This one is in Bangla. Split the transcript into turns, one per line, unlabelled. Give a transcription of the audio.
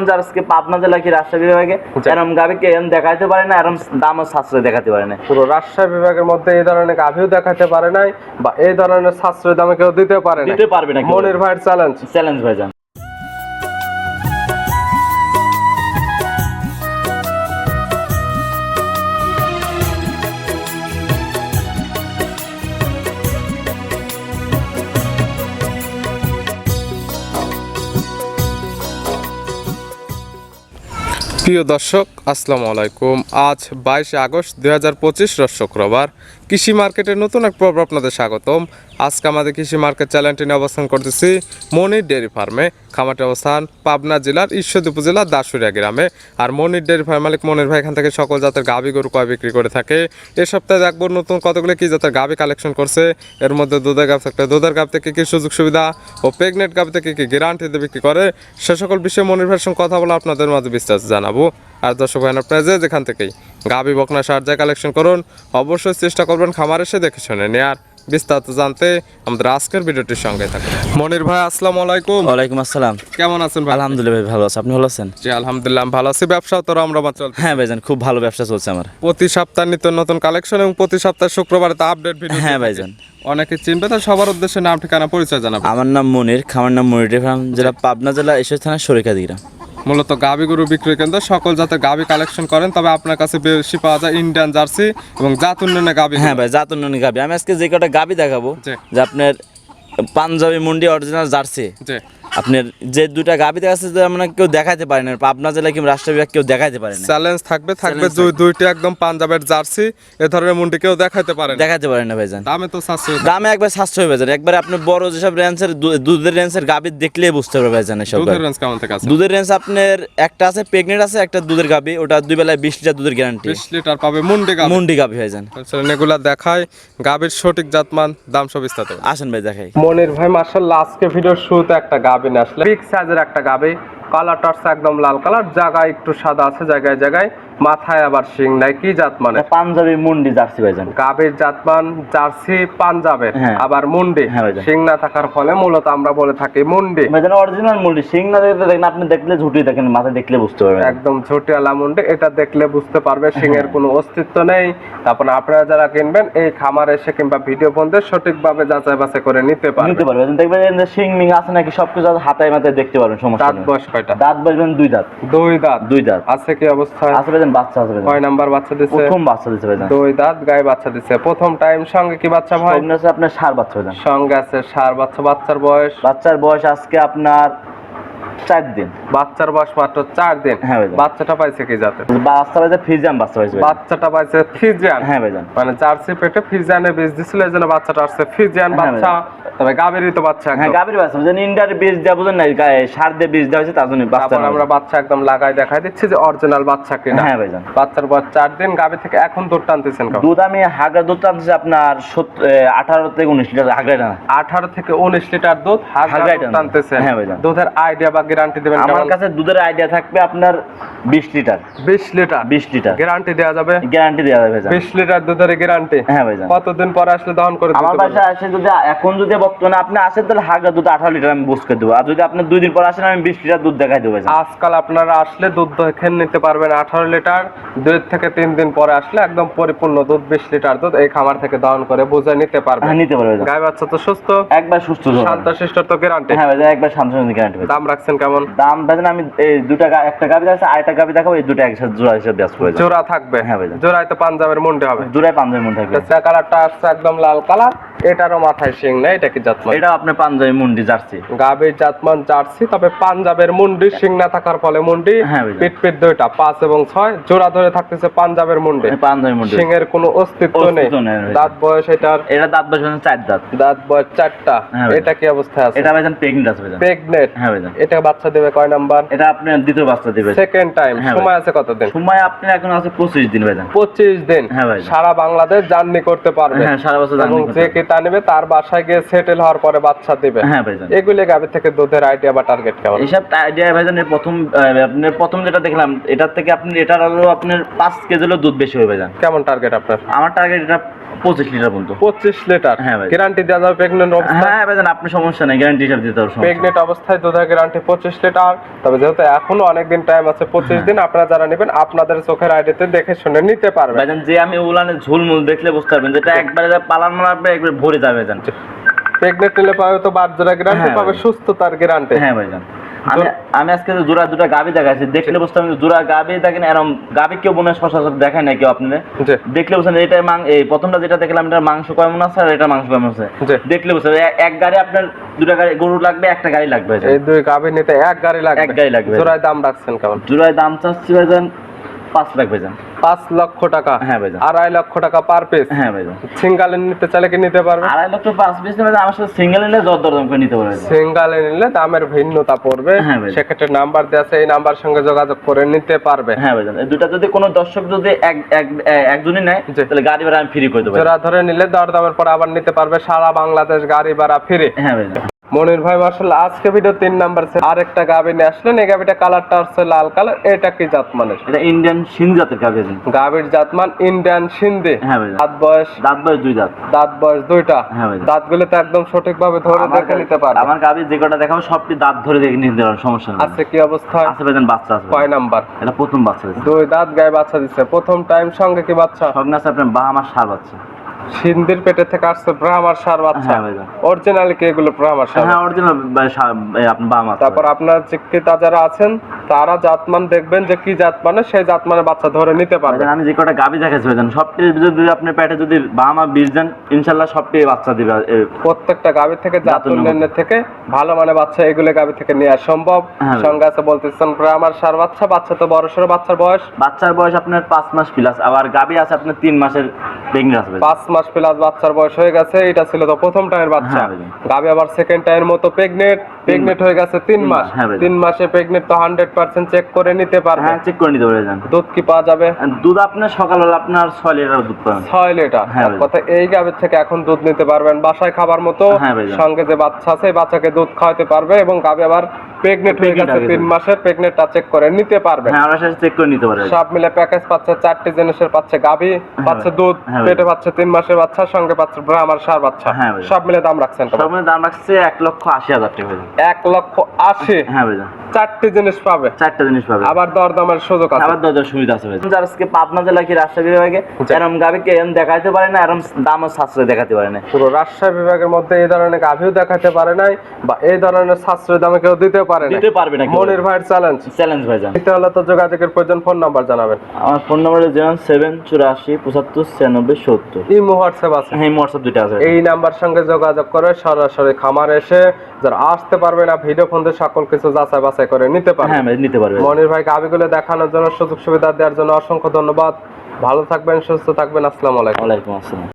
আজকে পাবনা জেলা কি রাজশাহী বিভাগে। এরম গাবিকে এরম দেখাইতে পারে না এরম দামও সাশ্রয় দেখাতে পারে না।
পুরো রাজশাহী বিভাগের মধ্যে এই ধরনের গাভিও দেখাতে পারে নাই বা এই ধরনের সাশ্রয় দামে কেউ দিতে পারে না
দিতে পারবে না।
মনির ভাইয়ের চ্যালেঞ্জ
চ্যালেঞ্জ ভাইজান।
প্রিয় দর্শক, আসসালামু আলাইকুম। আজ বাইশে আগস্ট দুই হাজার পঁচিশ রোজ শুক্রবার। কৃষি মার্কেটের নতুন এক পর্ব আপনাদের স্বাগতম। আজকে আমাদের কৃষি মার্কেট চ্যানেলটি নিয়ে অবস্থান করতেছি মনির ডেয়ারি ফার্মে। খামারটি অবস্থান পাবনা জেলার ঈশ্বরদী উপজেলার দাসুরিয়া গ্রামে। আর মনির ডেয়ারি ফার্ম মালিক মনির ভাই এখান থেকে সকল জাতের গাভী গরু কয় বিক্রি করে থাকে। এ সপ্তাহে দেখব নতুন কতগুলো কি জাতের গাভী কালেকশন করছে। এর মধ্যে দুধের গাভ থাকলে দুধের গাভ থেকে কী সুযোগ সুবিধা ও প্রেগনেন্ট গাভ থেকে কি গ্যারান্টিতে বিক্রি করে। সে সকল বিষয়ে মনির ভাইয়ের সঙ্গে কথা বলে আপনাদের মাঝে বিস্তারিত জানাব। আর দর্শক ভাই আপনারা যে যেখান থেকেই গাভী বকনা সার যায় কালেকশন করুন অবশ্যই চেষ্টা করবেন খামার এসে দেখে শুনে নেয়ার। বিস্তারিত জানতে আমাদের আজকের ভিডিওটির সঙ্গে থাকুন। মনির ভাই আসসালামু আলাইকুম।
ওয়ালাইকুম আসসালাম।
কেমন আছেন ভাই?
আলহামদুলিল্লাহ ভাই ভালো আছে। আপনি ভালো আছেন?
জি আলহামদুলিল্লাহ আমি ভালো আছি। ব্যবসা তো আমরা চলছে।
হ্যাঁ ভাইজান খুব ভালো ব্যবসা চলছে আমার।
প্রতি সপ্তাহ নিত্য নতুন কালেকশন এবং প্রতি সপ্তাহ শুক্রবারে তো আপডেট ভিডিও
হ্যাঁ ভাইজান
অনেকে চিনবে তো সবার উদ্দেশ্যে নাম ঠিকানা পরিচয় জানাব।
আমার নাম মনির। খামার নাম মনির ফার্ম জেলা পাবনা জেলা ঈশ্বর থানা সরিকা দিগ্রাম
মূলত গাবি গরু বিক্রয় কেন্দ্র। সকল যাতে গাবি কালেকশন করেন তবে আপনার কাছে বেশি পাওয়া যায় ইন্ডিয়ান জার্সি এবং জাত উন্নয়নে গাবি
হ্যাঁ ভাই জাত উন্নয়নে গাবি। আমি আজকে যে কটা গাবি দেখাবো যে আপনার পাঞ্জাবি মুন্ডি অরিজিনাল জার্সি আপনার যে দুইটা গাবি দেখাচ্ছে যে আমরা কেউ দেখাইতে পারে না। পাবনা জেলা কিংবা রাষ্ট্র বিভাগ কেউ দেখাইতে পারে না?
চ্যালেঞ্জ থাকবে থাকবে দুই দুইটি একদম পাঞ্জাবের জার্সি এ ধরনের মুন্ডি কেউ দেখাতে পারেন
দেখাইতে পারে না ভাইজান।
দামে তো সাশ্রয়।
দামে একবার সাশ্রয় যায় একবার আপনি বড় যেসব রেঞ্জের দুধের রেঞ্জের গাবি দেখলেই বুঝতে পারবে ভাইজান এসব
দুধের রেঞ্জ কেমন থেকে আছে?
দুধের রেঞ্জ আপনার একটা আছে প্রেগনেন্ট আছে একটা দুধের গাবি ওটা দুই বেলায় বিশ লিটার দুধের গ্যারান্টি
বিশ লিটার পাবে মুন্ডি গাভী।
মুন্ডি গাবি ভাইজান।
এগুলা দেখায় গাভীর সঠিক জাতমান দাম সব বিস্তারিত।
আসেন ভাই দেখাই।
মনির ভাই মার্শাল্লাহ আজকে ভিডিওর শুরুতে একটা গাবি নিয়ে আসলে বিগ সাইজের একটা গাবি কালারটা হচ্ছে একদম লাল কালার জায়গায় একটু সাদা আছে জায়গায় জায়গায়। মাথায় আবার শিং নাই কি জাত মানে?
পাঞ্জাবি মুন্ডি জার্সি ভাইজান
গাভীর জাতমান জার্সি পাঞ্জাবের
হ্যাঁ।
আবার মুন্ডি।
হ্যাঁ
শিং না থাকার ফলে মূলত আমরা বলে থাকি মুন্ডি।
ভাইজান অরিজিনাল মুন্ডি। সিং না দেখতে দেখেন আপনি দেখলে ঝুটি দেখেন মাথা দেখলে বুঝতে পারবেন।
একদম ছোটিয়ালা মুন্ডি এটা দেখলে বুঝতে পারবে শিং
হ্যাঁ।
এর কোনো অস্তিত্ব নেই। তারপর আপনারা যারা কিনবেন এই খামার এসে কিংবা ভিডিও বন্ধে সঠিকভাবে যাচাই বাছাই করে নিতে পারবেন
নিতে পারবেন। দেখবেন যে শিং মিং আছে নাকি সবকিছু আছে হাতায় মাথায় দেখতে পারবেন সমস্যা
দাঁত বয়স কয়টা?
দাঁত দুই দাঁত।
দুই দাঁত?
দুই দাঁত।
আছে কি অবস্থা?
আছে ভাইজান বাচ্চা আছে
কয় নাম্বার বাচ্চা দিছে?
প্রথম বাচ্চা দিছে ভাইজান।
দুই দাঁত গায়ে বাচ্চা দিচ্ছে প্রথম টাইম সঙ্গে কি বাচ্চা ভাই?
সঙ্গে আছে আপনার সার বাচ্চা ভাইজান।
সঙ্গে আছে সার বাচ্চা বাচ্চার বয়স?
বাচ্চার বয়স আজকে আপনার চার দিন।
বাচ্চার বয়স মাত্র চার দিন।
হ্যাঁ
বাচ্চাটা পাইছে কি জাতে
বাচ্চা ভাইজান ফ্রিজাম বাচ্চা পাইছে
বাচ্চাটা পাইছে ফিজিয়ান
হ্যাঁ ভাইজান।
মানে জার্সি পেটে ফিজিয়ানে বীজ দিছিল এই জন্য বাচ্চাটা আসছে ফিজিয়ান
হ্যাঁ
বাচ্চা। তবে গাভীরই তো বাচ্চা
হ্যাঁ
একদম।
গাভীর বাচ্চা বুঝলেন ইন্ডিয়ার বীজ দেওয়া বুঝলেন না সার দিয়ে বীজ দেওয়া হয়েছে তার জন্য বাচ্চা
আমরা বাচ্চা একদম লাগাই দেখাই দিচ্ছি যে অরিজিনাল বাচ্চা কিনা।
হ্যাঁ ভাইজান।
বাচ্চার বয়স চার দিন গাভী থেকে এখন দুধ টানতেছেন
দুধ আমি হাগড়া দুধ টানছি আপনার আঠারো থেকে উনিশ লিটার টানা।
আঠারো থেকে উনিশ লিটার দুধ হাজার
হাজার টানা।
টানতেছেন।
হ্যাঁ ভাইজান।
দুধের আইডিয়া বা গ্যারান্টি দেবেন
আমার কাছে দুধের আইডিয়া থাকবে আপনার বিশ লিটার।
বিশ লিটার?
বিশ লিটার।
গ্যারান্টি দেওয়া যাবে?
গ্যারান্টি দেওয়া যাবে ভাইজান।
বিশ লিটার দুধের গ্যারান্টি?
হ্যাঁ
কতদিন পরে আসলে দহন করে
আমার
পারবেন?
আসে যদি এখন যদি বর্তমানে আপনি আসেন তাহলে হাগড়া দুধ আঠারো লিটার আমি বুঝ করে দেবো। আর যদি আপনি দুই দিন পর আসেন আমি বিশ লিটার দুধ দেখাই দেবো
আজকাল আপনারা আসলে দুধ দেখে নিতে পারবেন আঠারো লিটার। দুই থেকে তিন দিন পরে আসলে একদম পরিপূর্ণ দুধ বিশ লিটার দুধ এই খামার থেকে দহন করে বুঝে নিতে পারবেন।
হ্যাঁ নিতে পারবে ভাইজান।
গায়ে বাচ্চা তো সুস্থ।
একবার সুস্থ।
শান্ত শিষ্ট তো গ্যারান্টি
হ্যাঁ ভাইজান একবার শান্ত গ্যারান্টি
দাম রাখছেন কেমন?
দাম ভাইজান আমি এই দুটা একটা গাবি আছে আরেকটা গাবি দেখাবো এই দুটা একসাথে জোড়া হিসেবে ব্যস্ত হয়ে
জোড়া থাকবে।
হ্যাঁ ভাইজান।
জোড়ায় তো পাঞ্জাবের মুন্ডে হবে।
জোড়ায় পাঞ্জাবি মন থাকবে।
চা কালারটা আসছে একদম লাল কালার এটারও মাথায় শিং নেই এটা কি জাতমান?
এটা আপনার পাঞ্জাবি মুন্ডি জার্সি।
গাবের জাতমান জার্সি তবে পাঞ্জাবের মুন্ডি শিং না থাকার ফলে মুন্ডি
হ্যাঁ
পিট পিট দুইটা পাঁচ এবং ছয় জোড়া ধরে থাকতেছে পাঞ্জাবের মুন্ডি।
পাঞ্জাবি মুন্ডি।
শিং এর কোনো অস্তিত্ব নেই। দাঁত বয়স এটার
এটা দাঁত বসে চার দাঁত।
দাঁত বয়স চারটা।
হ্যাঁ
এটা কি অবস্থা আছে?
এটা ভাইজান প্রেগনেন্ট আছে ভাইজান হ্যাঁ ভাইজান
এটা বাচ্চা দেবে কয় নাম্বার?
এটা আপনি দ্বিতীয় বাচ্চা দিবে
সেকেন্ড টাইম সময় আছে কতদিন?
সময় আপনার এখন আছে পঁচিশ দিন ভাইজান
পঁচিশ দিন।
হ্যাঁ ভাইজান।
সারা বাংলাদেশ জার্নি করতে পারবে।
হ্যাঁ সারা বছর
এবং যে কেতা নেবে তার বাসায় গিয়ে সেটেল হওয়ার পরে বাচ্চা দিবে।
হ্যাঁ ভাইজান
এগুলি গাভী থেকে দুধের আইডিয়া বা টার্গেট কেমন?
এইসব আইডিয়া এর প্রথম আহ, আপনার প্রথম যেটা দেখলাম এটার থেকে আপনি এটার হলো আপনার পাঁচ কেজি হলো দুধ বেশি হবে ভাইজান
কেমন টার্গেট আপনার?
আমার টার্গেট এটা পঁচিশ লিটার পর্যন্ত।
পঁচিশ লিটার?
হ্যাঁ ভাই।
গ্যারান্টি দেওয়া যাবে প্রেগনেন্ট অবস্থায়?
হ্যাঁ ভাইজান আপনি সমস্যা নেই গ্যারান্টি হিসাব দিতে নেই।
প্রেগনেন্ট অবস্থায় দুধের গ্যারান্টি পঁচিশ লিটার। তবে যেহেতু এখনও অনেকদিন টাইম আছে পঁচিশ
হ্যাঁ।
দিন আপনারা যারা নেবেন আপনাদের চোখের আইডিতে দেখে শুনে নিতে পারবেন।
ভাইজান যে আমি উলানে ঝুলমুল দেখলে বুঝতে পারবেন যেটা একবারে পালান মারবে একবারে ভরে যাবে ভাইজান
প্রেগনেন্ট নিলে পাবে তো বাচ্চারা গ্যারান্টি পাবে সুস্থতার গ্যারান্টি
হ্যাঁ ভাইজান আমি আমি আজকে জোড়া দুটা গাবি দেখাচ্ছি দেখলে বুঝতে আমি জোড়া গাবি দেখেন এরকম গাবি কেউ হয় সচরাচর দেখায় না কেউ
আপনি
দেখলে বুঝছেন এটা মাং এই প্রথমটা যেটা দেখলাম এটা মাংস কেমন আছে আর এটা মাংস কেমন আছে। দেখলে বুঝছেন এক গাড়ি আপনার দুটা গাড়ি গরু লাগবে একটা গাড়ি লাগবে।
এই দুই গাভী নিতে এক গাড়ি লাগবে।
এক গাড়ি লাগবে।
জোড়ায় দাম রাখছেন কেমন?
জোড়ায় দাম চাচ্ছি ভাইজান পাঁচ লাখ ভাইজান।
পাঁচ লক্ষ টাকা?
হ্যাঁ ভাইজান।
আড়াই লক্ষ টাকা পার পিস
হ্যাঁ ভাইজান।
সিঙ্গালে নিতে চাইলে কি নিতে পারবে?
আড়াই লক্ষ পাঁচ পিস ভাইজান আমার সাথে সিঙ্গেল নিলে দর দরদাম করে নিতে পারবে।
সিঙ্গালে নিলে দামের ভিন্নতা পড়বে।
হ্যাঁ
সেক্ষেত্রে নাম্বার দেওয়া আছে এই নাম্বার সঙ্গে যোগাযোগ করে নিতে পারবে।
হ্যাঁ ভাইজান এই দুটা যদি কোনো দর্শক যদি এক এক একজনই নেয় তাহলে গাড়ি ভাড়া আমি ফ্রি করে দেবো
ধরে নিলে দর দামের পর আবার নিতে পারবে সারা বাংলাদেশ গাড়ি ভাড়া ফিরে
হ্যাঁ ভাইজান।
মনির ভাই মার্শাল্লাহ আজকে ভিডিও তিন নাম্বার সেট আরেকটা গাভী নিয়ে আসলেন এই গাভীটা কালারটা হচ্ছে লাল কালার এটা কি জাতমানের?
এটা ইন্ডিয়ান সিন জাতের গাভি ভাইজান
গাভীর জাতমান ইন্ডিয়ান সিন্ধি।
হ্যাঁ ভাইজান।
দাঁত বয়স?
দাঁত বয়স দুই দাঁত।
দাঁত বয়স দুইটা।
হ্যাঁ ভাই।
দাঁতগুলো তো একদম সঠিকভাবে ধরে
আমার
দেখে নিতে পারবে।
আমার গাভি যে কটা দেখাবো সবটি দাঁত ধরে দেখে নিতে পারব সমস্যা নেই।
আছে কি অবস্থা?
আছে ভাইজান বাচ্চা আছে।
কয় নাম্বার?
এটা প্রথম বাচ্চা
দুই দাঁত গায়ে বাচ্চা দিচ্ছে প্রথম টাইম সঙ্গে কি বাচ্চা?
সঙ্গে আছে আপনার বাহামার সার বাচ্চা।
সিন্ধির পেটে থেকে আসছে ব্রাহ্মার সার বাচ্চা।
হ্যাঁ
অরিজিনাল কি এগুলো ব্রাহ্মার সার?
হ্যাঁ অরিজিনাল বাহামার
তারপর আপনার যে ক্রেতা যারা আছেন তারা জাতমান দেখবেন যে কি জাতমানে সেই জাতমানের বাচ্চা ধরে নিতে পারবে।
আমি যে কটা গাভি দেখাচ্ছি ভাইজান সবটি যদি আপনার পেটে যদি বাহামা বীজ দেন ইনশাল্লাহ সবটি বাচ্চা দিবে
প্রত্যেকটা গাভী থেকে জাত উন্নয়নের থেকে ভালো মানে বাচ্চা এগুলো গাভী থেকে নেওয়া সম্ভব।
হ্যাঁ।
সঙ্গে আছে বলতেছেন ব্রাহ্মার সার বাচ্চা বাচ্চা তো বড় সড়ো বাচ্চার বয়স।
বাচ্চার বয়স আপনার পাঁচ মাস প্লাস আবার গাভি আছে আপনার তিন মাসের প্রেগনেন্ট আছে।
পাঁচ মাস প্লাস বাচ্চার বয়স হয়ে গেছে এটা ছিল তো প্রথম টাইমের বাচ্চা।
হ্যাঁ,
গাবি আবার সেকেন্ড টাইমের মতো প্রেগনেন্ট প্রেগনেন্ট হয়ে গেছে তিন মাস।
হ্যাঁ,
তিন মাসে প্রেগনেন্ট তো হান্ড্রেড পার্সেন্ট চেক করে নিতে পারবে।
হ্যাঁ চেক করে নিতে পারে যান
দুধ কি পাওয়া যাবে?
দুধ আপনার সকালবেলা আপনার ছয় লিটার দুধ পাবেন।
ছয় লিটার।
হ্যাঁ।
কথা এই গাবের থেকে এখন দুধ নিতে পারবেন। বাসায় খাবার মতো
হ্যাঁ,
সঙ্গে যে বাচ্চা আছে বাচ্চাকে দুধ খাওয়াতে পারবে এবং গাবি আবার প্রেগনেন্ট হয়ে গেছে তিন মাসের প্রেগনেন্টটা চেক করে নিতে পারবে।
হ্যাঁ আমরা চেক করে নিতে পারে
সব মিলে প্যাকেজ পাচ্ছে চারটি জিনিসের পাচ্ছে গাবি পাচ্ছে দুধ পেটে পাচ্ছে তিন মাসের বাচ্চা সঙ্গে পাচ্ছে ব্রাহ্মার সার বাচ্চা। সব মিলে দাম রাখছেন?
সব মিলে দাম রাখছে এক লক্ষ আশি হাজার টাকা।
এক লক্ষ আশি
হ্যাঁ ভাইজান।
চারটি জিনিস পাবে।
চারটা জিনিস পাবে।
আবার দরদামের সুযোগ আছে।
আবার দরজার সুবিধা আছে ভাই যার আজকে পাবনা জেলা কি রাজশাহী বিভাগে এরম গাবিকে এরম দেখাইতে পারে না এরম দামও সাশ্রয় দেখাতে পারে না।
পুরো রাজশাহী বিভাগের মধ্যে এই ধরনের গাভিও দেখাতে পারে নাই বা এই ধরনের সাশ্রয় দামে কেউ দিতে পারে না
দিতে পারবে না
মনির ভাইয়ের চ্যালেঞ্জ
চ্যালেঞ্জ ভাইজান।
দিতে হলে তো যোগাযোগের প্রয়োজন ফোন নাম্বার জানাবেন।
আমার ফোন নম্বর জিরো সেভেন চুরাশি পঁচাত্তর ছিয়ানব্বই সত্তর।
ইমো হোয়াটসঅ্যাপ আছে।
হ্যাঁ হোয়াটসঅ্যাপ দুইটা আছে।
এই নাম্বার সঙ্গে যোগাযোগ করে সরাসরি খামার এসে যারা আসতে পারবে না ভিডিও ফোন দিয়ে সকল কিছু যাচাই বাছাই করে নিতে পারবে।
হ্যাঁ নিতে পারবে।
মনির ভাই গাবিগুলো দেখানোর জন্য সুযোগ সুবিধা দেওয়ার জন্য অসংখ্য ধন্যবাদ। ভালো থাকবেন সুস্থ থাকবেন। আসসালামু আলাইকুম।
ওয়ালাইকুম আসসালাম।